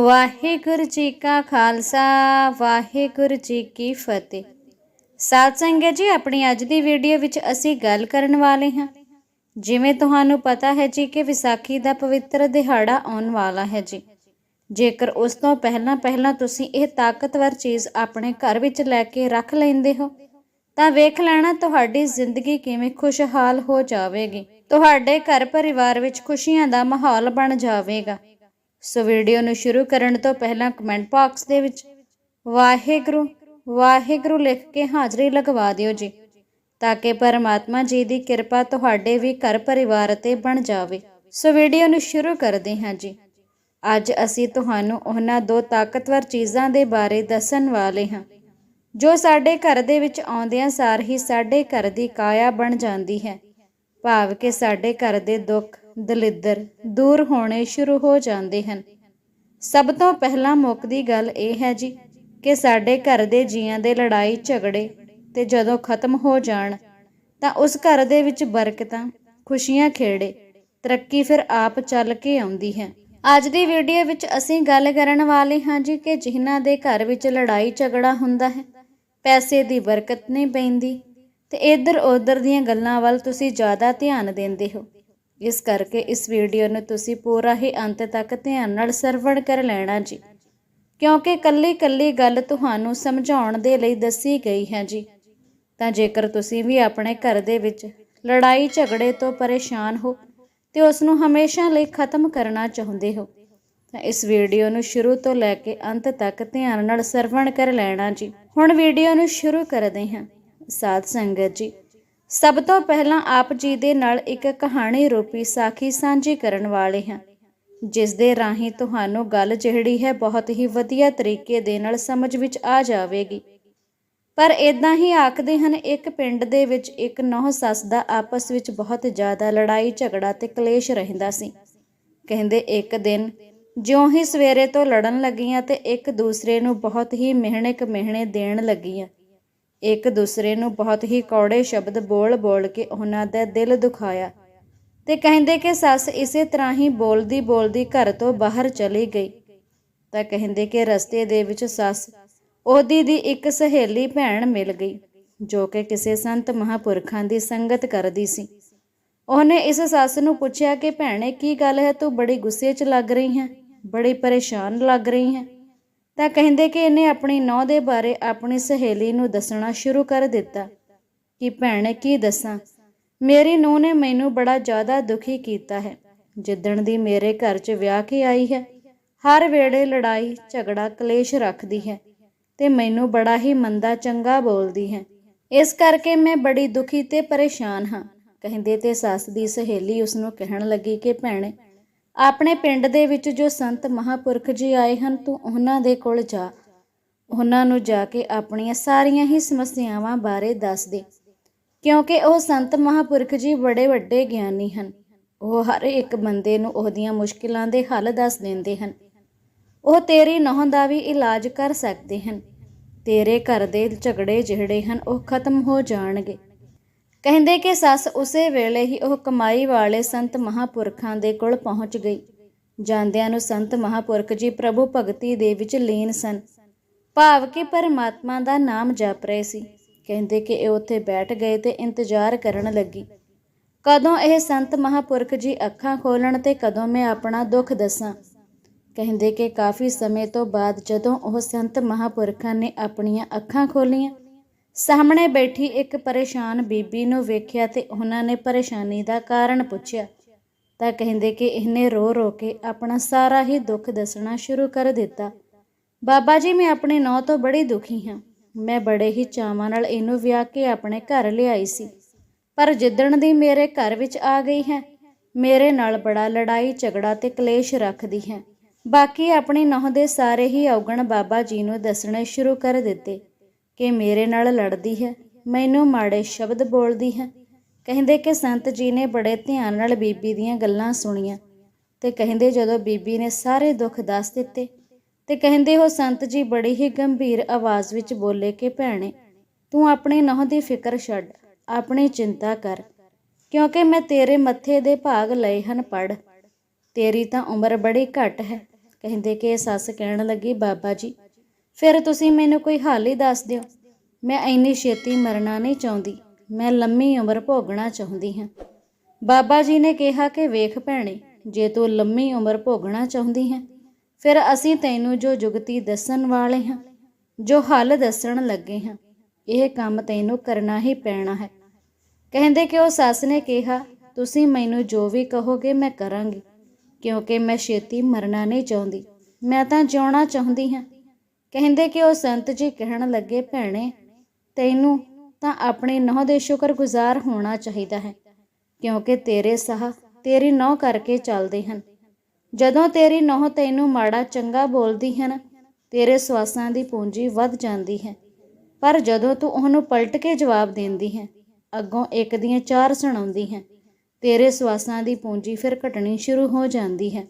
ਵਾਹਿਗੁਰੂ ਜੀ ਕਾ ਖਾਲਸਾ, ਵਾਹਿਗੁਰੂ ਜੀ ਕੀ ਫਤਿਹ। ਸਾਧ ਸੰਗਤ ਜੀ, ਆਪਣੀ ਅੱਜ ਦੀ ਵੀਡੀਓ ਵਿੱਚ ਅਸੀਂ ਗੱਲ ਕਰਨ ਵਾਲੇ ਹਾਂ। ਜਿਵੇਂ ਤੁਹਾਨੂੰ ਪਤਾ ਹੈ ਜੀ ਕਿ ਵਿਸਾਖੀ ਦਾ ਪਵਿੱਤਰ ਦਿਹਾੜਾ ਆਉਣ ਵਾਲਾ ਹੈ ਜੀ। ਜੇਕਰ ਉਸ ਤੋਂ ਪਹਿਲਾਂ ਪਹਿਲਾਂ ਤੁਸੀਂ ਇਹ ਤਾਕਤਵਰ ਚੀਜ਼ ਆਪਣੇ ਘਰ ਵਿੱਚ ਲੈ ਕੇ ਰੱਖ ਲੈਂਦੇ ਹੋ, ਤਾਂ ਵੇਖ ਲੈਣਾ ਤੁਹਾਡੀ ਜ਼ਿੰਦਗੀ ਕਿਵੇਂ ਖੁਸ਼ਹਾਲ ਹੋ ਜਾਵੇਗੀ। ਤੁਹਾਡੇ ਘਰ ਪਰਿਵਾਰ ਵਿੱਚ ਖੁਸ਼ੀਆਂ ਦਾ ਮਾਹੌਲ ਬਣ ਜਾਵੇਗਾ। ਸੋ ਵੀਡੀਓ ਨੂੰ ਸ਼ੁਰੂ ਕਰਨ ਤੋਂ ਪਹਿਲਾਂ ਕਮੈਂਟ ਬਾਕਸ ਦੇ ਵਿੱਚ ਵਾਹਿਗੁਰੂ ਵਾਹਿਗੁਰੂ ਲਿਖ ਕੇ ਹਾਜ਼ਰੀ ਲਗਵਾ ਦਿਓ ਜੀ, ਤਾਂ ਕਿ ਪਰਮਾਤਮਾ ਜੀ ਦੀ ਕਿਰਪਾ ਤੁਹਾਡੇ ਵੀ ਘਰ ਪਰਿਵਾਰ ਤੇ ਬਣ ਜਾਵੇ। ਸੋ ਵੀਡੀਓ ਨੂੰ ਸ਼ੁਰੂ ਕਰਦੇ ਹਾਂ ਜੀ। ਅੱਜ ਅਸੀਂ ਤੁਹਾਨੂੰ ਉਹਨਾਂ ਦੋ ਤਾਕਤਵਰ ਚੀਜ਼ਾਂ ਦੇ ਬਾਰੇ ਦੱਸਣ ਵਾਲੇ ਹਾਂ, ਜੋ ਸਾਡੇ ਘਰ ਦੇ ਵਿੱਚ ਆਉਂਦਿਆਂ ਸਾਰ ਹੀ ਸਾਡੇ ਘਰ ਦੀ ਕਾਇਆ ਬਣ ਜਾਂਦੀ ਹੈ। ਭਾਵ ਕਿ ਸਾਡੇ ਘਰ ਦੇ ਦੁੱਖ ਦਲਿੱਦਰ ਦੂਰ ਹੋਣੇ ਸ਼ੁਰੂ ਹੋ ਜਾਂਦੇ ਹਨ। ਸਭ ਤੋਂ ਪਹਿਲਾਂ ਮੁੱਕਦੀ ਗੱਲ ਇਹ ਹੈ ਜੀ ਕਿ ਸਾਡੇ ਘਰ ਦੇ ਜੀਆਂ ਦੇ ਲੜਾਈ ਝਗੜੇ ਤੇ ਜਦੋਂ ਖਤਮ ਹੋ ਜਾਣ, ਤਾਂ ਉਸ ਘਰ ਦੇ ਵਿੱਚ ਬਰਕਤਾਂ, ਖੁਸ਼ੀਆਂ ਖੇੜੇ, ਤਰੱਕੀ ਫਿਰ ਆਪ ਚੱਲ ਕੇ ਆਉਂਦੀ ਹੈ। ਅੱਜ ਦੀ ਵੀਡੀਓ ਵਿੱਚ ਅਸੀਂ ਗੱਲ ਕਰਨ ਵਾਲੇ ਹਾਂ ਜੀ ਕਿ ਜਿਨ੍ਹਾਂ ਦੇ ਘਰ ਵਿੱਚ ਲੜਾਈ ਝਗੜਾ ਹੁੰਦਾ ਹੈ, ਪੈਸੇ ਦੀ ਬਰਕਤ ਨਹੀਂ ਪੈਂਦੀ ਤੇ ਇੱਧਰ ਉੱਧਰ ਦੀਆਂ ਗੱਲਾਂ ਵੱਲ ਤੁਸੀਂ ਜ਼ਿਆਦਾ ਧਿਆਨ ਦਿੰਦੇ ਹੋ। ਇਸ ਕਰਕੇ ਇਸ ਵੀਡੀਓ ਨੂੰ ਤੁਸੀਂ ਪੂਰਾ ਹੀ ਅੰਤ ਤੱਕ ਧਿਆਨ ਨਾਲ ਸਰਵਣ ਕਰ ਲੈਣਾ ਜੀ। ਕਿਉਂਕਿ ਕੱਲੀ ਕੱਲੀ ਗੱਲ ਤੁਹਾਨੂੰ ਸਮਝਾਉਣ ਦੇ ਲਈ ਦੱਸੀ ਗਈ ਹੈ ਜੀ। ਤਾਂ ਜੇਕਰ ਤੁਸੀਂ ਵੀ ਆਪਣੇ ਘਰ ਦੇ ਵਿੱਚ ਲੜਾਈ ਝਗੜੇ ਤੋਂ ਪਰੇਸ਼ਾਨ ਹੋ ਤੇ ਉਸ ਨੂੰ ਹਮੇਸ਼ਾ ਲਈ ਖਤਮ ਕਰਨਾ ਚਾਹੁੰਦੇ ਹੋ, ਤਾਂ ਇਸ ਵੀਡੀਓ ਨੂੰ ਸ਼ੁਰੂ ਤੋਂ ਲੈ ਕੇ ਅੰਤ ਤੱਕ ਧਿਆਨ ਨਾਲ ਸਰਵਣ ਕਰ ਲੈਣਾ ਜੀ। ਹੁਣ ਵੀਡੀਓ ਨੂੰ ਸ਼ੁਰੂ ਕਰਦੇ ਹਾਂ। ਸਾਧ ਸੰਗਤ ਜੀ ਸਭ ਤੋਂ ਪਹਿਲਾਂ ਆਪ ਜੀ ਦੇ ਨਾਲ ਇੱਕ ਕਹਾਣੀ ਰੂਪੀ ਸਾਖੀ ਸਾਂਝੀ ਕਰਨ ਵਾਲੇ ਹਾਂ, ਜਿਸ ਦੇ ਰਾਹੀਂ ਤੁਹਾਨੂੰ ਗੱਲ ਜਿਹੜੀ ਹੈ ਬਹੁਤ ਹੀ ਵਧੀਆ ਤਰੀਕੇ ਦੇ ਨਾਲ ਸਮਝ ਵਿੱਚ ਆ ਜਾਵੇਗੀ। ਪਰ ਇਦਾਂ ਹੀ ਆਖਦੇ ਹਨ, ਇੱਕ ਪਿੰਡ ਦੇ ਵਿੱਚ ਇੱਕ ਨੌ ਸੱਸ ਦਾ ਆਪਸ ਵਿੱਚ ਬਹੁਤ ਜ਼ਿਆਦਾ ਲੜਾਈ, ਝਗੜਾ ਤੇ ਕਲੇਸ਼ ਰਹਿੰਦਾ ਸੀ। ਕਹਿੰਦੇ ਇੱਕ ਦਿਨ ਜਿਉਂ ਹੀ ਸਵੇਰੇ ਤੋਂ ਲੜਨ ਲੱਗੀਆਂ ਤੇ ਇੱਕ ਦੂਸਰੇ ਨੂੰ ਬਹੁਤ ਹੀ ਮਿਹਣੇ ਕਮਿਹਣੇ ਦੇਣ ਲੱਗੀਆਂ। ਇੱਕ ਦੂਸਰੇ ਨੂੰ ਬਹੁਤ ਹੀ ਕੌੜੇ ਸ਼ਬਦ ਬੋਲ-ਬੋਲ ਕੇ ਉਹਨਾਂ ਦਾ ਦਿਲ ਦੁਖਾਇਆ ਤੇ ਕਹਿੰਦੇ ਕਿ ਸੱਸ ਇਸੇ ਤਰ੍ਹਾਂ ਹੀ ਬੋਲਦੀ ਬੋਲਦੀ ਘਰ ਤੋਂ ਬਾਹਰ ਚਲੀ ਗਈ। ਤਾਂ ਕਹਿੰਦੇ ਕਿ ਰਸਤੇ ਦੇ ਵਿੱਚ ਸੱਸ, ਉਹਦੀ ਦੀ ਇੱਕ ਸਹੇਲੀ ਭੈਣ ਮਿਲ ਗਈ, ਜੋ ਕਿ ਕਿਸੇ ਸੰਤ ਮਹਾਪੁਰਖਾਂ ਦੀ ਸੰਗਤ ਕਰਦੀ ਸੀ। ਉਹਨੇ ਇਸ ਸੱਸ ਨੂੰ ਪੁੱਛਿਆ ਕਿ ਭੈਣੇ, ਕੀ ਗੱਲ ਹੈ? ਤੂੰ ਬੜੀ ਗੁੱਸੇ 'ਚ ਲੱਗ ਰਹੀ ਹੈ, ਬੜੀ ਪਰੇਸ਼ਾਨ ਲੱਗ ਰਹੀ ਹੈ। ਤਾਂ ਕਹਿੰਦੇ ਕਿ ਇਹਨੇ ਆਪਣੀ ਨੌ ਦੇ ਬਾਰੇ ਆਪਣੀ ਸਹੇਲੀ ਨੂੰ ਦੱਸਣਾ ਸ਼ੁਰੂ ਕਰ ਦਿੱਤਾ ਕਿ ਭੈਣੇ ਕੀ ਦੱਸਾਂ? ਮੇਰੀ ਨੂੰਹ ਨੇ ਮੈਨੂੰ ਬੜਾ ਜ਼ਿਆਦਾ ਦੁਖੀ ਕੀਤਾ ਹੈ। ਜਿੱਦਣ ਦੀ ਮੇਰੇ ਘਰ 'ਚ ਵਿਆਹ ਕੇ ਆਈ ਹੈ, ਹਰ ਵੇਲੇ ਲੜਾਈ, ਝਗੜਾ, ਕਲੇਸ਼ ਰੱਖਦੀ ਹੈ ਤੇ ਮੈਨੂੰ ਬੜਾ ਹੀ ਮੰਦਾ, ਚੰਗਾ ਬੋਲਦੀ ਹੈ। ਇਸ ਕਰਕੇ ਮੈਂ ਬੜੀ ਦੁਖੀ ਤੇ ਪਰੇਸ਼ਾਨ ਹਾਂ। ਕਹਿੰਦੇ ਤੇ ਸੱਸ ਦੀ ਸਹੇਲੀ ਉਸ ਨੂੰ ਕਹਿਣ ਲੱਗੀ ਕਿ ਭੈਣੇ ਆਪਣੇ ਪਿੰਡ ਦੇ ਵਿੱਚ ਜੋ ਸੰਤ ਮਹਾਪੁਰਖ ਜੀ ਆਏ ਹਨ, ਤੂੰ ਉਹਨਾਂ ਦੇ ਕੋਲ ਜਾ। ਉਹਨਾਂ ਨੂੰ ਜਾ ਕੇ ਆਪਣੀਆਂ ਸਾਰੀਆਂ ਹੀ ਸਮੱਸਿਆਵਾਂ ਬਾਰੇ ਦੱਸ ਦੇ, ਕਿਉਂਕਿ ਉਹ ਸੰਤ ਮਹਾਪੁਰਖ ਜੀ ਬੜੇ ਵੱਡੇ ਗਿਆਨੀ ਹਨ। ਉਹ ਹਰ ਇੱਕ ਬੰਦੇ ਨੂੰ ਉਹਦੀਆਂ ਮੁਸ਼ਕਿਲਾਂ ਦੇ ਹੱਲ ਦੱਸ ਦਿੰਦੇ ਹਨ। ਉਹ ਤੇਰੀ ਨਹੁੰ ਦਾ ਵੀ ਇਲਾਜ ਕਰ ਸਕਦੇ ਹਨ। ਤੇਰੇ ਘਰ ਦੇ ਝਗੜੇ ਜਿਹੜੇ ਹਨ, ਉਹ ਖਤਮ ਹੋ ਜਾਣਗੇ। ਕਹਿੰਦੇ ਕਿ ਸੱਸ ਉਸੇ ਵੇਲੇ ਹੀ ਉਹ ਕਮਾਈ ਵਾਲੇ ਸੰਤ ਮਹਾਪੁਰਖਾਂ ਦੇ ਕੋਲ ਪਹੁੰਚ ਗਈ। ਜਾਂਦਿਆਂ ਨੂੰ ਸੰਤ ਮਹਾਪੁਰਖ ਜੀ ਪ੍ਰਭੂ ਭਗਤੀ ਦੇ ਵਿੱਚ ਲੀਨ ਸਨ। ਭਾਵ ਕਿ ਪਰਮਾਤਮਾ ਦਾ ਨਾਮ ਜਪ ਰਹੇ ਸੀ। ਕਹਿੰਦੇ ਕਿ ਇਹ ਉੱਥੇ ਬੈਠ ਗਏ ਤੇ ਇੰਤਜ਼ਾਰ ਕਰਨ ਲੱਗੀ। ਕਦੋਂ ਇਹ ਸੰਤ ਮਹਾਪੁਰਖ ਜੀ ਅੱਖਾਂ ਖੋਲਣ ਤੇ ਕਦੋਂ ਮੈਂ ਆਪਣਾ ਦੁੱਖ ਦੱਸਾਂ? ਕਹਿੰਦੇ ਕਿ ਕਾਫੀ ਸਮੇਂ ਤੋਂ ਬਾਅਦ ਜਦੋਂ ਉਹ ਸੰਤ ਮਹਾਪੁਰਖਾਂ ਨੇ ਆਪਣੀਆਂ ਅੱਖਾਂ ਖੋਲੀਆਂ ਸਾਹਮਣੇ ਬੈਠੀ ਇੱਕ ਪਰੇਸ਼ਾਨ ਬੀਬੀ ਨੂੰ ਵੇਖਿਆ ਤੇ ਉਹਨਾਂ ਨੇ ਪਰੇਸ਼ਾਨੀ ਦਾ ਕਾਰਨ ਪੁੱਛਿਆ। ਤਾਂ ਕਹਿੰਦੇ ਕਿ ਇਹਨੇ ਰੋ ਰੋ ਕੇ ਆਪਣਾ ਸਾਰਾ ਹੀ ਦੁੱਖ ਦੱਸਣਾ ਸ਼ੁਰੂ ਕਰ ਦਿੱਤਾ। ਬਾਬਾ ਜੀ, ਮੈਂ ਆਪਣੀ ਨੌ ਤੋਂ ਬੜੀ ਦੁਖੀ ਹਾਂ। ਮੈਂ ਬੜੇ ਹੀ ਚਾਵਾਂ ਨਾਲ ਇਹਨੂੰ ਵਿਆਹ ਕੇ ਆਪਣੇ ਘਰ ਲਿਆਈ ਸੀ। ਪਰ ਜਿੱਦਣ ਦੀ ਮੇਰੇ ਘਰ ਵਿੱਚ ਆ ਗਈ ਹੈ, ਮੇਰੇ ਨਾਲ ਬੜਾ ਲੜਾਈ, ਝਗੜਾ ਤੇ ਕਲੇਸ਼ ਰੱਖਦੀ ਹੈ। ਬਾਕੀ ਆਪਣੀ ਨੌ ਦੇ ਸਾਰੇ ਹੀ ਔਗਣ ਬਾਬਾ ਜੀ ਨੂੰ ਦੱਸਣੇ ਸ਼ੁਰੂ ਕਰ ਦਿੱਤੇ। ਕਿ ਮੇਰੇ ਨਾਲ ਲੜਦੀ ਹੈ, ਮੈਨੂੰ ਮਾੜੇ ਸ਼ਬਦ ਬੋਲਦੀ ਹੈ। ਕਹਿੰਦੇ ਕਿ ਸੰਤ ਜੀ ਨੇ ਬੜੇ ਧਿਆਨ ਨਾਲ ਬੀਬੀ ਦੀਆਂ ਗੱਲਾਂ ਸੁਣੀਆਂ। ਤੇ ਕਹਿੰਦੇ ਜਦੋਂ ਬੀਬੀ ਨੇ ਸਾਰੇ ਦੁੱਖ ਦੱਸ ਦਿੱਤੇ, ਤੇ ਕਹਿੰਦੇ ਉਹ ਸੰਤ ਜੀ ਬੜੀ ਹੀ ਗੰਭੀਰ ਆਵਾਜ਼ ਵਿੱਚ ਬੋਲੇ ਕਿ ਭੈਣੇ, ਤੂੰ ਆਪਣੀ ਨਹੁੰ ਦੀ ਫਿਕਰ ਛੱਡ, ਆਪਣੀ ਚਿੰਤਾ ਕਰ, ਕਿਉਂਕਿ ਮੈਂ ਤੇਰੇ ਮੱਥੇ ਦੇ ਭਾਗ ਲਏ ਹਨ ਪੜ ਤੇਰੀ ਤਾਂ ਉਮਰ ਬੜੀ ਘੱਟ ਹੈ, ਕਹਿੰਦੇ ਕਿ ਇਹ ਸੱਸ ਕਹਿਣ ਲੱਗੀ, ਬਾਬਾ ਜੀ ਫਿਰ ਤੁਸੀਂ ਮੈਨੂੰ ਕੋਈ ਹੱਲ ਹੀ ਦੱਸ ਦਿਓ। ਮੈਂ ਇੰਨੀ ਛੇਤੀ ਮਰਨਾ ਨਹੀਂ ਚਾਹੁੰਦੀ। ਮੈਂ ਲੰਮੀ ਉਮਰ ਭੋਗਣਾ ਚਾਹੁੰਦੀ ਹਾਂ। ਬਾਬਾ ਜੀ ਨੇ ਕਿਹਾ ਕਿ ਵੇਖ ਭੈਣੇ, ਜੇ ਤੂੰ ਲੰਮੀ ਉਮਰ ਭੋਗਣਾ ਚਾਹੁੰਦੀ ਹੈ, ਫਿਰ ਅਸੀਂ ਤੈਨੂੰ ਜੋ ਜੁਗਤੀ ਦੱਸਣ ਵਾਲੇ ਹਾਂ, ਜੋ ਹੱਲ ਦੱਸਣ ਲੱਗੇ ਹਾਂ, ਇਹ ਕੰਮ ਤੈਨੂੰ ਕਰਨਾ ਹੀ ਪੈਣਾ ਹੈ। ਕਹਿੰਦੇ ਕਿ ਉਹ ਸੱਸ ਨੇ ਕਿਹਾ, ਤੁਸੀਂ ਮੈਨੂੰ ਜੋ ਵੀ ਕਹੋਗੇ ਮੈਂ ਕਰਾਂਗੀ, ਕਿਉਂਕਿ ਮੈਂ ਛੇਤੀ ਮਰਨਾ ਨਹੀਂ ਚਾਹੁੰਦੀ। ਮੈਂ ਤਾਂ ਜਿਉਣਾ ਚਾਹੁੰਦੀ ਹਾਂ। ਕਹਿੰਦੇ ਕਿ ਉਹ ਸੰਤ ਜੀ ਕਹਿਣ ਲੱਗੇ, ਭੈਣੇ, ਤੈਨੂੰ ਤਾਂ ਆਪਣੇ ਨਹੁੰ ਦੇ ਸ਼ੁਕਰਗੁਜ਼ਾਰ ਹੋਣਾ ਚਾਹੀਦਾ ਹੈ, ਕਿਉਂਕਿ ਤੇਰੇ ਸਾਹ ਤੇਰੀ ਨਹੁੰ ਕਰਕੇ ਚੱਲਦੇ ਹਨ। ਜਦੋਂ ਤੇਰੀ ਨਹੁੰ ਤੈਨੂੰ ਮਾੜਾ ਚੰਗਾ ਬੋਲਦੀ ਹੈ ਨਾ ਤੇਰੇ ਸਵਾਸਾਂ ਦੀ ਪੂੰਜੀ ਵੱਧ ਜਾਂਦੀ ਹੈ। ਪਰ ਜਦੋਂ ਤੂੰ ਉਹਨੂੰ ਪਲਟ ਕੇ ਜਵਾਬ ਦਿੰਦੀ ਹੈ, ਅੱਗੋਂ ਇੱਕ ਦੀਆਂ ਚਾਰ ਸੁਣਾਉਂਦੀ ਹੈ, ਤੇਰੇ ਸਵਾਸਾਂ ਦੀ ਪੂੰਜੀ ਫਿਰ ਘਟਣੀ ਸ਼ੁਰੂ ਹੋ ਜਾਂਦੀ ਹੈ।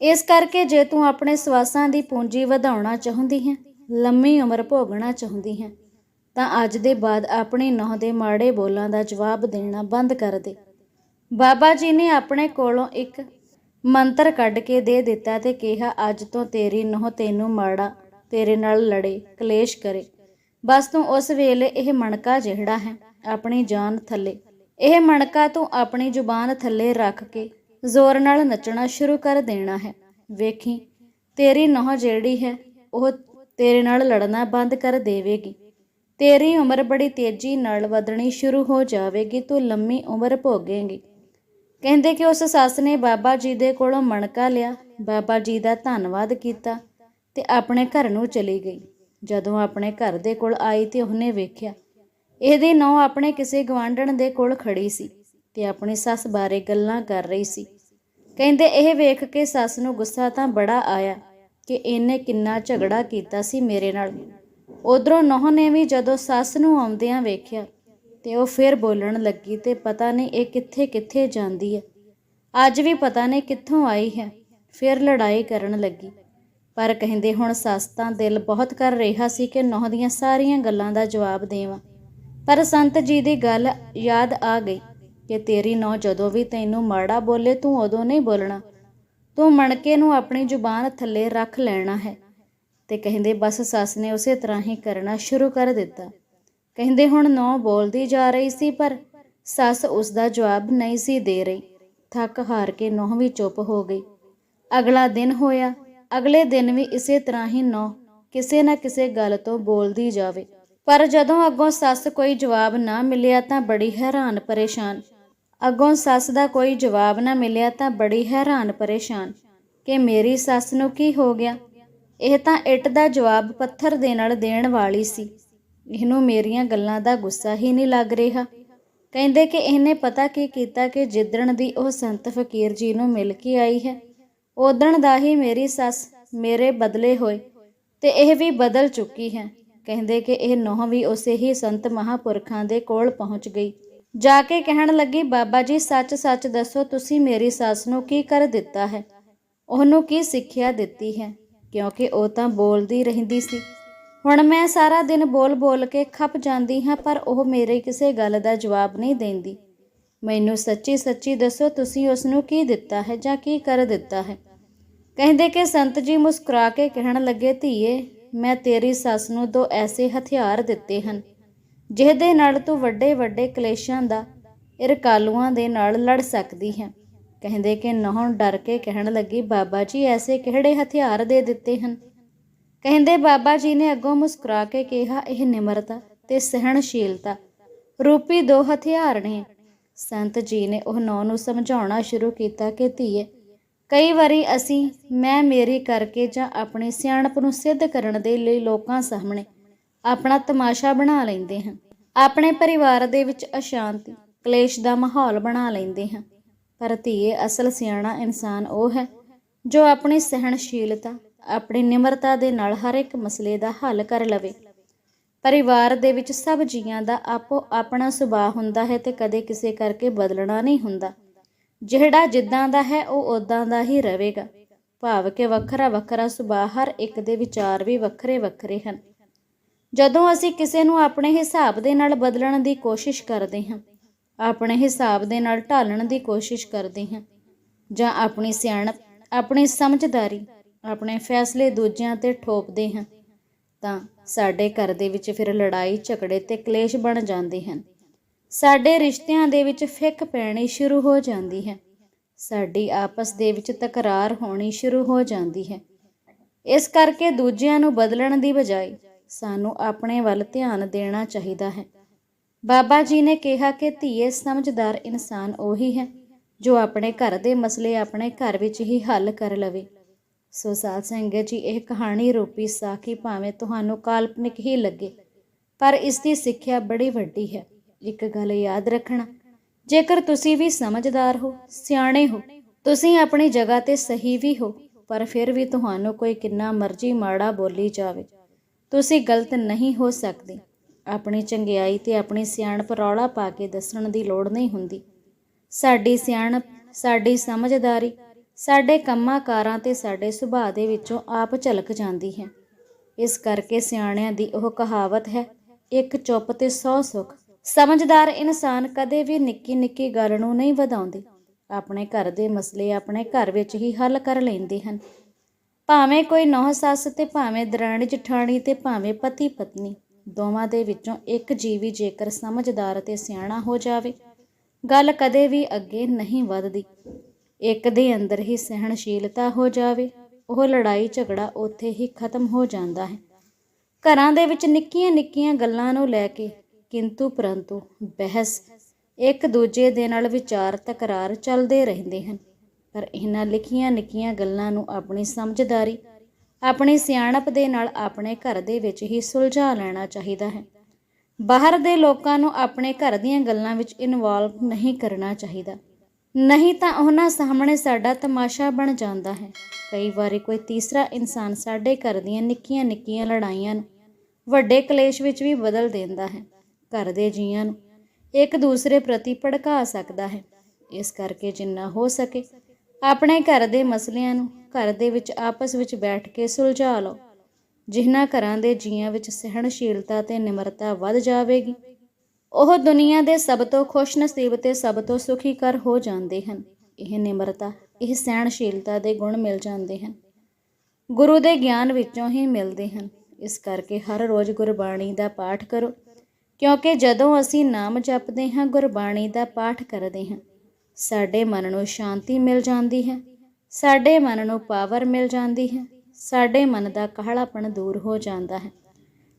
ਇਸ ਕਰਕੇ ਜੇ ਤੂੰ ਆਪਣੇ ਸਵਾਸਾਂ ਦੀ ਪੂੰਜੀ ਵਧਾਉਣਾ ਚਾਹੁੰਦੀ ਹੈ, ਲੰਮੀ ਉਮਰ ਭੋਗਣਾ ਚਾਹੁੰਦੀ ਹੈ, ਤਾਂ ਅੱਜ ਦੇ ਬਾਅਦ ਆਪਣੀ ਨਹੁੰ ਦੇ ਮਾੜੇ ਬੋਲਾਂ ਦਾ ਜਵਾਬ ਦੇਣਾ ਬੰਦ ਕਰ ਦੇ। ਬਾਬਾ ਜੀ ਨੇ ਆਪਣੇ ਕੋਲੋਂ ਇੱਕ ਮੰਤਰ ਕੱਢ ਕੇ ਦੇ ਦਿੱਤਾ ਤੇ ਕਿਹਾ, ਅੱਜ ਤੋਂ ਤੇਰੀ ਨਹੁੰ ਤੈਨੂੰ ਮਾੜਾ, ਤੇਰੇ ਨਾਲ ਲੜੇ, ਕਲੇਸ਼ ਕਰੇ। ਬਸ ਤੂੰ ਉਸ ਵੇਲੇ ਇਹ ਮਣਕਾ ਜਿਹੜਾ ਹੈ, ਆਪਣੀ ਜਾਨ ਥੱਲੇ। ਇਹ ਮਣਕਾ ਤੂੰ ਆਪਣੀ ਜ਼ੁਬਾਨ ਥੱਲੇ ਰੱਖ ਕੇ ਜ਼ੋਰ ਨਾਲ ਨੱਚਣਾ ਸ਼ੁਰੂ ਕਰ ਦੇਣਾ ਹੈ। ਵੇਖੀ, ਤੇਰੀ ਨਹੁੰ ਜਿਹੜੀ ਹੈ, ਉਹ ਤੇਰੇ ਨਾਲ ਲੜਨਾ ਬੰਦ ਕਰ ਦੇਵੇਗੀ। ਤੇਰੀ ਉਮਰ ਬੜੀ ਤੇਜ਼ੀ ਨਾਲ ਵਧਣੀ ਸ਼ੁਰੂ ਹੋ ਜਾਵੇਗੀ, ਤੂੰ ਲੰਮੀ ਉਮਰ ਭੋਗੇਂਗੀ। ਕਹਿੰਦੇ ਕਿ ਉਸ ਸੱਸ ਨੇ ਬਾਬਾ ਜੀ ਦੇ ਕੋਲੋਂ ਮਣਕਾ ਲਿਆ, ਬਾਬਾ ਜੀ ਦਾ ਧੰਨਵਾਦ ਕੀਤਾ ਤੇ ਆਪਣੇ ਘਰ ਨੂੰ ਚਲੀ ਗਈ। ਜਦੋਂ ਆਪਣੇ ਘਰ ਦੇ ਕੋਲ ਆਈ ਤੇ ਉਹਨੇ ਵੇਖਿਆ, ਇਹਦੀ ਨੌ ਆਪਣੇ ਕਿਸੇ ਗਵਾਂਢਣ ਦੇ ਕੋਲ ਖੜੀ ਸੀ ਤੇ ਆਪਣੀ ਸੱਸ ਬਾਰੇ ਗੱਲਾਂ ਕਰ ਰਹੀ ਸੀ। ਕਹਿੰਦੇ ਇਹ ਵੇਖ ਕੇ ਸੱਸ ਨੂੰ ਗੁੱਸਾ ਤਾਂ ਬੜਾ ਆਇਆ ਕਿ ਇਹਨੇ ਕਿੰਨਾ ਝਗੜਾ ਕੀਤਾ ਸੀ ਮੇਰੇ ਨਾਲ। ਉਧਰੋਂ ਨੌਹ ਨੇ ਵੀ ਜਦੋਂ ਸੱਸ ਨੂੰ ਆਉਂਦਿਆਂ ਵੇਖਿਆ ਤੇ ਉਹ ਫਿਰ ਬੋਲਣ ਲੱਗੀ ਤੇ ਪਤਾ ਨਹੀਂ ਇਹ ਕਿੱਥੇ ਕਿੱਥੇ ਜਾਂਦੀ ਹੈ। ਅੱਜ ਵੀ ਪਤਾ ਨਹੀਂ ਕਿੱਥੋਂ ਆਈ ਹੈ। ਫਿਰ ਲੜਾਈ ਕਰਨ ਲੱਗੀ। ਪਰ ਕਹਿੰਦੇ ਹੁਣ ਸੱਸ ਤਾਂ ਦਿਲ ਬਹੁਤ ਕਰ ਰਿਹਾ ਸੀ ਕਿ ਨੌਹ ਦੀਆਂ ਸਾਰੀਆਂ ਗੱਲਾਂ ਦਾ ਜਵਾਬ ਦੇਵਾਂ। ਪਰ ਸੰਤ ਜੀ ਦੀ ਗੱਲ ਯਾਦ ਆ ਗਈ। ਕਿ ਤੇਰੀ ਨੌ ਜਦੋਂ ਵੀ ਤੈਨੂੰ ਮਾੜਾ ਬੋਲੇ ਤੂੰ ਉਦੋਂ ਨਹੀਂ ਬੋਲਣਾ। ਤੂੰ ਮਣਕੇ ਨੂੰ ਆਪਣੀ ਜ਼ੁਬਾਨ ਥੱਲੇ ਰੱਖ ਲੈਣਾ ਹੈ। ਤੇ ਕਹਿੰਦੇ ਬਸ ਸੱਸ ਨੇ ਉਸੇ ਤਰ੍ਹਾਂ ਹੀ ਕਰਨਾ ਸ਼ੁਰੂ ਕਰ ਦਿੱਤਾ। ਕਹਿੰਦੇ ਹੁਣ ਨੌ ਬੋਲਦੀ ਜਾ ਰਹੀ ਸੀ ਪਰ ਸੱਸ ਉਸ ਦਾ ਜਵਾਬ ਨਹੀਂ ਸੀ ਦੇ ਰਹੀ। ਥੱਕ ਹਾਰ ਕੇ ਨੌ ਵੀ ਚੁੱਪ ਹੋ ਗਈ। ਅਗਲਾ ਦਿਨ ਹੋਇਆ। ਅਗਲੇ ਦਿਨ ਵੀ ਇਸੇ ਤਰ੍ਹਾਂ ਹੀ ਨੌ ਕਿਸੇ ਨਾ ਕਿਸੇ ਗੱਲ ਤੋਂ ਬੋਲਦੀ ਜਾਵੇ। ਪਰ ਜਦੋਂ ਅੱਗੋਂ ਸੱਸ ਕੋਈ ਜਵਾਬ ਨਾ ਮਿਲਿਆ ਤਾਂ ਬੜੀ ਹੈਰਾਨ ਪਰੇਸ਼ਾਨ ਅੱਗੋਂ ਸੱਸ ਦਾ ਕੋਈ ਜਵਾਬ ਨਾ ਮਿਲਿਆ ਤਾਂ ਬੜੀ ਹੈਰਾਨ ਪਰੇਸ਼ਾਨ। ਕਿ ਮੇਰੀ ਸੱਸ ਨੂੰ ਕੀ ਹੋ ਗਿਆ? ਇਹ ਤਾਂ ਇੱਟ ਦਾ ਜਵਾਬ ਪੱਥਰ ਦੇ ਨਾਲ ਦੇਣ ਵਾਲੀ ਸੀ। ਇਹਨੂੰ ਮੇਰੀਆਂ ਗੱਲਾਂ ਦਾ ਗੁੱਸਾ ਹੀ ਨਹੀਂ ਲੱਗ ਰਿਹਾ। ਕਹਿੰਦੇ ਕਿ ਇਹਨੇ ਪਤਾ ਕੀ ਕੀਤਾ ਕਿ ਜਿੱਦਣ ਦੀ ਉਹ ਸੰਤ ਫਕੀਰ ਜੀ ਨੂੰ ਮਿਲ ਕੇ ਆਈ ਹੈ ਉਦਣ ਦਾ ਹੀ ਮੇਰੀ ਸੱਸ ਮੇਰੇ ਬਦਲੇ ਹੋਏ ਤੇ ਇਹ ਵੀ ਬਦਲ ਚੁੱਕੀ ਹੈ। ਕਹਿੰਦੇ ਕਿ ਇਹ ਨੋਹ ਵੀ ਉਸੇ ਹੀ ਸੰਤ ਮਹਾਪੁਰਖਾਂ ਦੇ ਕੋਲ ਪਹੁੰਚ ਗਈ। ਜਾ ਕੇ ਕਹਿਣ ਲੱਗੀ, ਬਾਬਾ ਜੀ ਸੱਚ ਸੱਚ ਦੱਸੋ, ਤੁਸੀਂ ਮੇਰੀ ਸੱਸ ਨੂੰ ਕੀ ਕਰ ਦਿੱਤਾ ਹੈ? ਉਹਨੂੰ ਕੀ ਸਿੱਖਿਆ ਦਿੱਤੀ ਹੈ? ਕਿਉਂਕਿ ਉਹ ਤਾਂ ਬੋਲਦੀ ਰਹਿੰਦੀ ਸੀ। ਹੁਣ ਮੈਂ ਸਾਰਾ ਦਿਨ ਬੋਲ-ਬੋਲ ਕੇ ਖੱਪ ਜਾਂਦੀ ਹਾਂ, ਪਰ ਉਹ ਮੇਰੇ ਕਿਸੇ ਗੱਲ ਦਾ ਜਵਾਬ ਨਹੀਂ ਦਿੰਦੀ। ਮੈਨੂੰ ਸੱਚੀ ਸੱਚੀ ਦੱਸੋ, ਤੁਸੀਂ ਉਸ ਨੂੰ ਕੀ ਦਿੱਤਾ ਹੈ ਜਾਂ ਕੀ ਕਰ ਦਿੱਤਾ ਹੈ? ਕਹਿੰਦੇ ਕਿ ਸੰਤ ਜੀ ਮੁਸਕਰਾ ਕੇ ਕਹਿਣ ਲੱਗੇ, ਧੀਏ, ਮੈਂ ਤੇਰੀ ਸੱਸ ਨੂੰ ਦੋ ਐਸੇ ਹਥਿਆਰ ਦਿੱਤੇ ਹਨ। ਜਿਹਦੇ ਨਾਲ ਤੂੰ ਵੱਡੇ ਵੱਡੇ ਕਲੇਸ਼ਾਂ ਦਾ, ਇਰਕਾਲੂਆਂ ਦੇ ਨਾਲ ਲੜ ਸਕਦੀ ਹੈ। ਕਹਿੰਦੇ ਕਿ ਨਹੁੰ ਡਰ ਕੇ ਕਹਿਣ ਲੱਗੀ, ਬਾਬਾ ਜੀ, ਐਸੇ ਕਿਹੜੇ ਹਥਿਆਰ ਦੇ ਦਿੱਤੇ ਹਨ? ਕਹਿੰਦੇ, ਬਾਬਾ ਜੀ ਨੇ ਅੱਗੋਂ ਮੁਸਕਰਾ ਕੇ ਕਿਹਾ, ਇਹ ਨਿਮਰਤਾ ਤੇ ਸਹਿਣਸ਼ੀਲਤਾ ਰੂਪੀ ਦੋ ਹਥਿਆਰ ਨੇ। ਸੰਤ ਜੀ ਨੇ ਉਹ ਨੌ ਨੂੰ ਸਮਝਾਉਣਾ ਸ਼ੁਰੂ ਕੀਤਾ ਕਿ, ਧੀਏ, ਕਈ ਵਾਰੀ ਅਸੀਂ ਮੈਂ ਮੇਰੀ ਕਰਕੇ ਜਾਂ ਆਪਣੀ ਸਿਆਣਪ ਨੂੰ ਸਿੱਧ ਕਰਨ ਦੇ ਲਈ ਲੋਕਾਂ ਸਾਹਮਣੇ ਆਪਣਾ ਤਮਾਸ਼ਾ ਬਣਾ ਲੈਂਦੇ ਹਾਂ। ਆਪਣੇ ਪਰਿਵਾਰ ਦੇ ਵਿੱਚ ਅਸ਼ਾਂਤੀ, ਕਲੇਸ਼ ਦਾ ਮਾਹੌਲ ਬਣਾ ਲੈਂਦੇ ਹਾਂ। ਪਰ ਧੀਏ, ਅਸਲ ਸਿਆਣਾ ਇਨਸਾਨ ਉਹ ਹੈ ਜੋ ਆਪਣੀ ਸਹਿਣਸ਼ੀਲਤਾ, ਆਪਣੀ ਨਿਮਰਤਾ ਦੇ ਨਾਲ ਹਰ ਇੱਕ ਮਸਲੇ ਦਾ ਹੱਲ ਕਰ ਲਵੇ। ਪਰਿਵਾਰ ਦੇ ਵਿੱਚ ਸਭ ਜੀਆਂ ਦਾ ਆਪੋ ਆਪਣਾ ਸੁਭਾਅ ਹੁੰਦਾ ਹੈ ਤੇ ਕਦੇ ਕਿਸੇ ਕਰਕੇ ਬਦਲਣਾ ਨਹੀਂ ਹੁੰਦਾ। ਜਿਹੜਾ ਜਿੱਦਾਂ ਦਾ ਹੈ, ਉਹ ਉਦਾਂ ਦਾ ਹੀ ਰਹੇਗਾ। ਭਾਵ ਕਿ ਵੱਖਰਾ ਵੱਖਰਾ ਸੁਭਾਅ ਹਰ ਇੱਕ ਦੇ ਵਿਚਾਰ ਵੀ ਵੱਖਰੇ ਵੱਖਰੇ ਹਨ। ਜਦੋਂ ਅਸੀਂ ਕਿਸੇ ਨੂੰ ਆਪਣੇ ਹਿਸਾਬ ਦੇ ਨਾਲ ਬਦਲਣ ਦੀ ਕੋਸ਼ਿਸ਼ ਕਰਦੇ ਹਾਂ, ਆਪਣੇ ਹਿਸਾਬ ਦੇ ਨਾਲ ਢਾਲਣ ਦੀ ਕੋਸ਼ਿਸ਼ ਕਰਦੇ ਹਾਂ, ਜਾਂ ਆਪਣੀ ਸਿਆਣਪ, ਆਪਣੀ ਸਮਝਦਾਰੀ, ਆਪਣੇ ਫੈਸਲੇ ਦੂਜਿਆਂ ਤੇ ਠੋਪਦੇ ਹਾਂ, ਤਾਂ ਸਾਡੇ ਘਰ ਦੇ ਵਿੱਚ ਫਿਰ ਲੜਾਈ, ਝਗੜੇ ਤੇ ਕਲੇਸ਼ ਬਣ ਜਾਂਦੇ ਹਨ। ਸਾਡੇ ਰਿਸ਼ਤਿਆਂ ਦੇ ਵਿੱਚ ਫਿੱਕ ਪੈਣੀ ਸ਼ੁਰੂ ਹੋ ਜਾਂਦੀ ਹੈ। ਸਾਡੀ ਆਪਸ ਦੇ ਵਿੱਚ ਤਕਰਾਰ ਹੋਣੀ ਸ਼ੁਰੂ ਹੋ ਜਾਂਦੀ ਹੈ। ਇਸ ਕਰਕੇ ਦੂਜਿਆਂ ਨੂੰ ਬਦਲਣ ਦੀ ਬਜਾਏ ਸਾਨੂੰ ਆਪਣੇ ਵੱਲ ਧਿਆਨ ਦੇਣਾ ਚਾਹੀਦਾ ਹੈ। ਬਾਬਾ ਜੀ ਨੇ ਕਿਹਾ ਕਿ ਧੀਏ, ਸਮਝਦਾਰ ਇਨਸਾਨ ਉਹੀ ਹੈ ਜੋ ਆਪਣੇ ਘਰ ਦੇ ਮਸਲੇ ਆਪਣੇ ਘਰ ਵਿੱਚ ਹੀ ਹੱਲ ਕਰ ਲਵੇ। ਸੋ ਸਾਧ ਸੰਗਤ ਜੀ, ਇਹ ਕਹਾਣੀ ਰੂਪੀ ਸਾਖੀ ਭਾਵੇਂ ਤੁਹਾਨੂੰ ਕਾਲਪਨਿਕ ਹੀ ਲੱਗੇ, ਪਰ ਇਸ ਦੀ ਸਿੱਖਿਆ ਬੜੀ ਵੱਡੀ ਹੈ। ਇੱਕ ਗੱਲ ਯਾਦ ਰੱਖਣਾ, ਜੇਕਰ ਤੁਸੀਂ ਵੀ ਸਮਝਦਾਰ ਹੋ, ਸਿਆਣੇ ਹੋ, ਤੁਸੀਂ ਆਪਣੀ ਜਗ੍ਹਾ ਤੇ ਸਹੀ ਵੀ ਹੋ, ਪਰ ਫਿਰ ਵੀ ਤੁਹਾਨੂੰ ਕੋਈ ਕਿੰਨਾ ਮਰਜ਼ੀ ਮਾੜਾ ਬੋਲੀ ਜਾਵੇ। ਤੁਸੀਂ ਗਲਤ ਨਹੀਂ ਹੋ ਸਕਦੇ। ਆਪਣੀ ਚੰਗਿਆਈ ਤੇ ਆਪਣੀ ਸਿਆਣਪ ਰੌਲਾ ਪਾ ਕੇ ਦੱਸਣ ਦੀ ਲੋੜ ਨਹੀਂ ਹੁੰਦੀ। ਸਾਡੀ ਸਿਆਣਪ, ਸਾਡੀ ਸਮਝਦਾਰੀ, ਸਾਡੇ ਕੰਮਾਂ ਕਾਰਾਂ ਤੇ ਸਾਡੇ ਸੁਭਾਅ ਦੇ ਵਿੱਚੋਂ ਆਪ ਝਲਕ ਜਾਂਦੀ ਹੈ। ਇਸ ਕਰਕੇ ਸਿਆਣਿਆਂ ਦੀ ਉਹ ਕਹਾਵਤ ਹੈ, ਇੱਕ ਚੁੱਪ ਤੇ 100 ਸੁੱਖ। ਸਮਝਦਾਰ ਇਨਸਾਨ ਕਦੇ ਵੀ ਨਿੱਕੀ ਨਿੱਕੀ ਗੱਲ ਨੂੰ ਨਹੀਂ ਵਧਾਉਂਦੇ। ਆਪਣੇ ਘਰ ਦੇ ਮਸਲੇ ਆਪਣੇ ਘਰ ਵਿੱਚ ਹੀ ਹੱਲ ਕਰ ਲੈਂਦੇ ਹਨ। ਭਾਵੇਂ ਕੋਈ ਨੌ ਸੱਸ ਤੇ ਭਾਵੇਂ ਦਰਾਣੀ ਜਠਾਣੀ ਤੇ ਭਾਵੇਂ ਪਤੀ ਪਤਨੀ, ਦੋਵਾਂ ਦੇ ਵਿੱਚੋਂ ਇੱਕ ਜੀਵੀ ਜੇਕਰ ਸਮਝਦਾਰ ਤੇ ਸਿਆਣਾ ਹੋ ਜਾਵੇ, ਗੱਲ ਕਦੇ ਵੀ ਅੱਗੇ ਨਹੀਂ ਵੱਧਦੀ। ਇੱਕ ਦੇ ਅੰਦਰ ਹੀ ਸਹਿਣਸ਼ੀਲਤਾ ਹੋ ਜਾਵੇ, ਉਹ ਲੜਾਈ ਝਗੜਾ ਉੱਥੇ ਹੀ ਖਤਮ ਹੋ ਜਾਂਦਾ ਹੈ। ਘਰਾਂ ਦੇ ਵਿੱਚ ਨਿੱਕੀਆਂ ਨਿੱਕੀਆਂ ਗੱਲਾਂ ਨੂੰ ਲੈ ਕੇ, ਕਿੰਤੂ ਪਰੰਤੂ ਬਹਿਸ ਇੱਕ ਦੂਜੇ ਦੇ ਨਾਲ ਵਿਚਾਰ ਤਕਰਾਰ ਚੱਲਦੇ ਰਹਿੰਦੇ ਹਨ। ਪਰ ਇਹਨਾਂ ਲਿਖੀਆਂ ਨਿੱਕੀਆਂ ਗੱਲਾਂ ਨੂੰ ਆਪਣੀ ਸਮਝਦਾਰੀ, ਆਪਣੀ ਸਿਆਣਪ ਦੇ ਨਾਲ ਆਪਣੇ ਘਰ ਦੇ ਵਿੱਚ ਹੀ ਸੁਲਝਾ ਲੈਣਾ ਚਾਹੀਦਾ ਹੈ। ਬਾਹਰ ਦੇ ਲੋਕਾਂ ਨੂੰ ਆਪਣੇ ਘਰ ਦੀਆਂ ਗੱਲਾਂ ਵਿੱਚ ਇਨਵੋਲਵ ਨਹੀਂ ਕਰਨਾ ਚਾਹੀਦਾ। ਨਹੀਂ ਤਾਂ ਉਹਨਾਂ ਸਾਹਮਣੇ ਸਾਡਾ ਤਮਾਸ਼ਾ ਬਣ ਜਾਂਦਾ ਹੈ। ਕਈ ਵਾਰੀ ਕੋਈ ਤੀਸਰਾ ਇਨਸਾਨ ਸਾਡੇ ਘਰ ਦੀਆਂ ਨਿੱਕੀਆਂ ਨਿੱਕੀਆਂ ਲੜਾਈਆਂ ਨੂੰ ਵੱਡੇ ਕਲੇਸ਼ ਵਿੱਚ ਵੀ ਬਦਲ ਦਿੰਦਾ ਹੈ। ਘਰ ਦੇ ਜੀਆਂ ਨੂੰ ਇੱਕ ਦੂਸਰੇ ਪ੍ਰਤੀ ਭੜਕਾ ਸਕਦਾ ਹੈ। ਇਸ ਕਰਕੇ ਜਿੰਨਾ ਹੋ ਸਕੇ ਆਪਣੇ ਘਰ ਦੇ ਮਸਲਿਆਂ ਨੂੰ ਘਰ ਦੇ ਵਿੱਚ ਆਪਸ ਵਿੱਚ ਬੈਠ ਕੇ ਸੁਲਝਾ ਲਓ। ਜਿਨ੍ਹਾਂ ਘਰਾਂ ਦੇ ਜੀਆਂ ਵਿੱਚ ਸਹਿਣਸ਼ੀਲਤਾ ਤੇ ਨਿਮਰਤਾ ਵੱਧ ਜਾਵੇਗੀ, ਉਹ ਦੁਨੀਆ ਦੇ ਸਭ ਤੋਂ ਖੁਸ਼ਨਸੀਬ ਤੇ ਸਭ ਤੋਂ ਸੁਖੀ ਕਰ ਹੋ ਜਾਂਦੇ ਹਨ। ਇਹ ਨਿਮਰਤਾ, ਇਹ ਸਹਿਣਸ਼ੀਲਤਾ ਦੇ ਗੁਣ ਮਿਲ ਜਾਂਦੇ ਹਨ। ਗੁਰੂ ਦੇ ਗਿਆਨ ਵਿੱਚੋਂ ਹੀ ਮਿਲਦੇ ਹਨ। ਇਸ ਕਰਕੇ ਹਰ ਰੋਜ਼ ਗੁਰਬਾਣੀ ਦਾ ਪਾਠ ਕਰੋ, ਕਿਉਂਕਿ ਜਦੋਂ ਅਸੀਂ ਨਾਮ ਜਪਦੇ ਹਾਂ, ਗੁਰਬਾਣੀ ਦਾ ਪਾਠ ਕਰਦੇ ਹਾਂ। ਸਾਡੇ ਮਨ ਨੂੰ ਸ਼ਾਂਤੀ ਮਿਲ ਜਾਂਦੀ ਹੈ, ਸਾਡੇ ਮਨ ਨੂੰ ਪਾਵਰ ਮਿਲ ਜਾਂਦੀ ਹੈ, ਸਾਡੇ ਮਨ ਦਾ ਕਾਹਲਾਪਣ ਦੂਰ ਹੋ ਜਾਂਦਾ ਹੈ।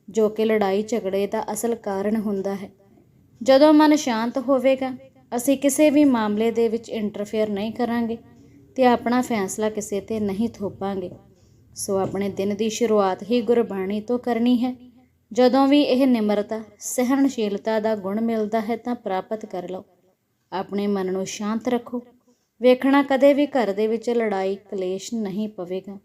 ਜੋ ਕਿ ਲੜਾਈ ਝਗੜੇ ਦਾ ਅਸਲ ਕਾਰਨ ਹੁੰਦਾ ਹੈ। ਜਦੋਂ ਮਨ ਸ਼ਾਂਤ ਹੋਵੇਗਾ, ਅਸੀਂ ਕਿਸੇ ਵੀ ਮਾਮਲੇ ਦੇ ਵਿੱਚ ਇੰਟਰਫੇਅਰ ਨਹੀਂ ਕਰਾਂਗੇ ਤੇ ਆਪਣਾ ਫੈਸਲਾ ਕਿਸੇ ਤੇ ਨਹੀਂ ਥੋਪਾਂਗੇ। ਸੋ ਆਪਣੇ ਦਿਨ ਦੀ ਸ਼ੁਰੂਆਤ ਹੀ ਗੁਰਬਾਣੀ ਤੋਂ ਕਰਨੀ ਹੈ। ਜਦੋਂ ਵੀ ਇਹ ਨਿਮਰਤਾ, ਸਹਿਣਸ਼ੀਲਤਾ ਦਾ ਗੁਣ ਮਿਲਦਾ ਹੈ ਤਾਂ ਪ੍ਰਾਪਤ ਕਰ ਲਓ। ਆਪਣੇ ਮਨ ਨੂੰ ਸ਼ਾਂਤ ਰੱਖੋ। ਵੇਖਣਾ ਕਦੇ ਵੀ ਘਰ ਦੇ ਵਿੱਚ ਲੜਾਈ, ਕਲੇਸ਼ ਨਹੀਂ ਪਵੇਗਾ।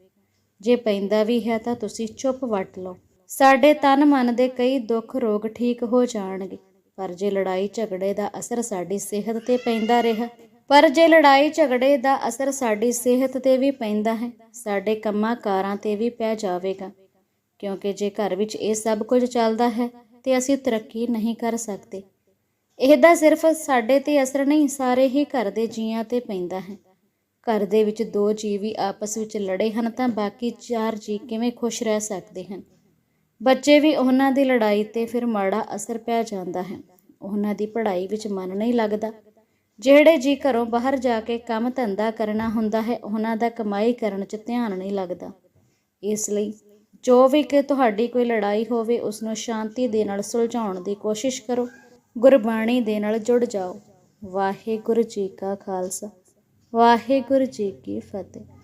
ਜੇ ਪੈਂਦਾ ਵੀ ਹੈ ਤਾਂ ਤੁਸੀਂ ਚੁੱਪ ਵੱਟ ਲਓ। ਸਾਡੇ ਤਨ ਮਨ ਦੇ ਕਈ ਦੁੱਖ ਰੋਗ ਠੀਕ ਹੋ ਜਾਣਗੇ, ਪਰ ਜੇ ਲੜਾਈ ਝਗੜੇ ਦਾ ਅਸਰ ਸਾਡੀ ਸਿਹਤ ਤੇ ਪੈਂਦਾ ਰਿਹਾ, ਪਰ ਜੇ ਲੜਾਈ ਝਗੜੇ ਦਾ ਅਸਰ ਸਾਡੀ ਸਿਹਤ ਤੇ ਵੀ ਪੈਂਦਾ ਹੈ, ਸਾਡੇ ਕੰਮਾਂ ਕਾਰਾਂ ਤੇ ਵੀ ਪੈ ਜਾਵੇਗਾ। ਕਿਉਂਕਿ ਜੇ ਘਰ ਵਿੱਚ ਇਹ ਸਭ ਕੁਝ ਚੱਲਦਾ ਹੈ, ਤੇ ਅਸੀਂ ਤਰੱਕੀ ਨਹੀਂ ਕਰ ਸਕਦੇ। ਇਹਦਾ ਸਿਰਫ ਸਾਡੇ ਤੇ ਅਸਰ ਨਹੀਂ, ਸਾਰੇ ਹੀ ਘਰ ਦੇ ਜੀਆਂ ਤੇ ਪੈਂਦਾ ਹੈ। ਘਰ ਦੇ ਵਿੱਚ ਦੋ ਜੀਅ ਵੀ ਆਪਸ ਵਿੱਚ ਲੜੇ ਹਨ ਤਾਂ ਬਾਕੀ ਚਾਰ ਜੀ ਕਿਵੇਂ ਖੁਸ਼ ਰਹਿ ਸਕਦੇ ਹਨ? ਬੱਚੇ ਵੀ ਉਹਨਾਂ ਦੀ ਲੜਾਈ ਤੇ ਫਿਰ ਮਾੜਾ ਅਸਰ ਪੈ ਜਾਂਦਾ ਹੈ। ਉਹਨਾਂ ਦੀ ਪੜ੍ਹਾਈ ਵਿੱਚ ਮਨ ਨਹੀਂ ਲੱਗਦਾ। ਜਿਹੜੇ ਜੀ ਘਰੋਂ ਬਾਹਰ ਜਾ ਕੇ ਕੰਮ ਧੰਦਾ ਕਰਨਾ ਹੁੰਦਾ ਹੈ, ਉਹਨਾਂ ਦਾ ਕਮਾਈ ਕਰਨ 'ਚ ਧਿਆਨ ਨਹੀਂ ਲੱਗਦਾ। ਇਸ ਲਈ ਜੋ ਵੀ ਕਿ ਤੁਹਾਡੀ ਕੋਈ ਲੜਾਈ ਹੋਵੇ ਉਸ ਨੂੰ ਸ਼ਾਂਤੀ ਦੇ ਨਾਲ ਸੁਲਝਾਉਣ ਦੀ ਕੋਸ਼ਿਸ਼ ਕਰੋ। ਗੁਰਬਾਣੀ ਦੇ ਨਾਲ ਜੁੜ ਜਾਓ। ਵਾਹਿਗੁਰੂ ਜੀ ਕਾ ਖਾਲਸਾ। ਵਾਹਿਗੁਰੂ ਜੀ ਕੀ ਫਤਿਹ।